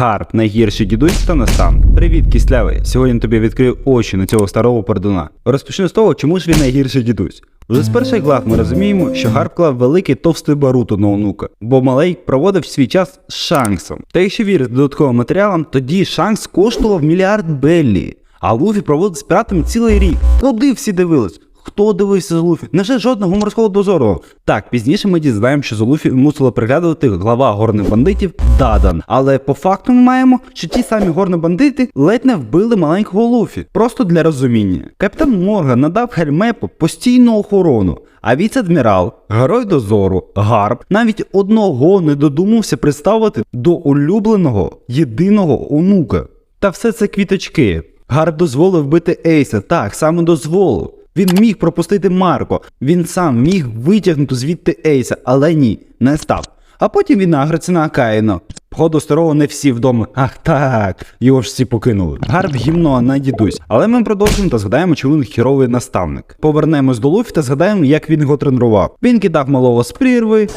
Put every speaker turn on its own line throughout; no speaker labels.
Гарп, найгірший дідусь та настан. Привіт, кислявий. Сьогодні тобі відкрию очі на цього старого пердуна. Розпочну з того, чому ж він найгірший дідусь. Вже з перших глав ми розуміємо, що Гарп клав великий товстий барут одного онука, бо малий проводив свій час з Шанксом. Та якщо вірити додатковим матеріалам, тоді Шанкс коштував мільярд Беллі, а Луфі проводив з піратами цілий рік. Куди всі дивились? Хто дивився за Луфі? Невже жодного морського дозору? Так, пізніше ми дізнаємо, що за Луфі мусила приглядувати глава горних бандитів Дадан. Але по факту ми маємо, що ті самі горні бандити ледь не вбили маленького Луфі. Просто для розуміння. Капітан Морган надав Хельмепу постійну охорону. А віце-адмірал, герой дозору, Гарп навіть одного не додумався представити до улюбленого єдиного онука. Та все це квіточки. Гарп дозволив вбити Ейса, так, саме дозволив. Він міг пропустити Марко, він сам міг витягнути звідти Ейса, але ні, не став. А потім він нагриться на Каїно. Походу старого не всі вдома. Ах так, його ж всі покинули. Гарп гімно, а не дідусь. Але ми продовжимо та згадаємо, чому він хіровий наставник. Повернемось до Луфі та згадаємо, як він його тренував. Він кидав малого з прірви,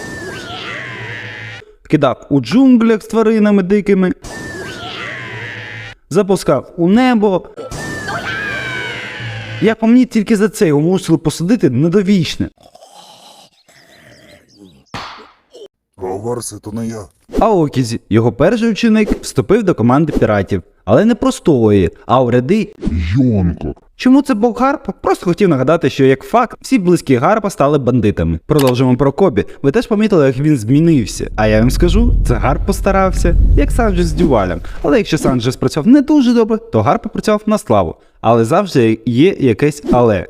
кидав у джунглях з тваринами дикими, запускав у небо. Як по мені, тільки за це його мусили посадити недовічне.
Говарси, то не я.
А Окізі, його перший ученик, вступив до команди піратів, але не простої, а у ряди.
Йонко.
Чому це був Гарп? Просто хотів нагадати, що як факт, всі близькі Гарпа стали бандитами. Продовжимо про Кобі. Ви теж помітили, як він змінився. А я вам скажу, це Гарп постарався, як Санджес з Дювалем. Але якщо Санджес працював не дуже добре, то Гарп працював на славу. Але завжди є якесь але.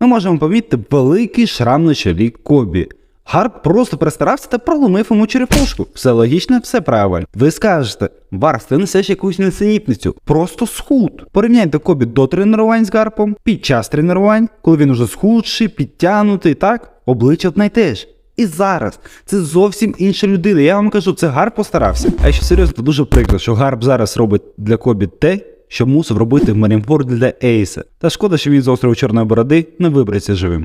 Ми можемо помітити великий шрам на чолі Кобі. Гарп просто перестарався та проломив йому черепушку. Все логічно, все правильно. Ви скажете, Варс, ти несеш якусь несенітницю. Просто схуд. Порівняйте Кобі до тренувань з Гарпом, під час тренувань, коли він уже схудший, підтягнутий, так, обличчя одне й те ж. І зараз це зовсім інша людина. Я вам кажу, це Гарп постарався. А якщо серйозно, дуже прикро, що Гарп зараз робить для Кобі те, що мусив робити в Марінфорд для Ейса. Та шкода, що він з острову Чорної Бороди не вибереться живим.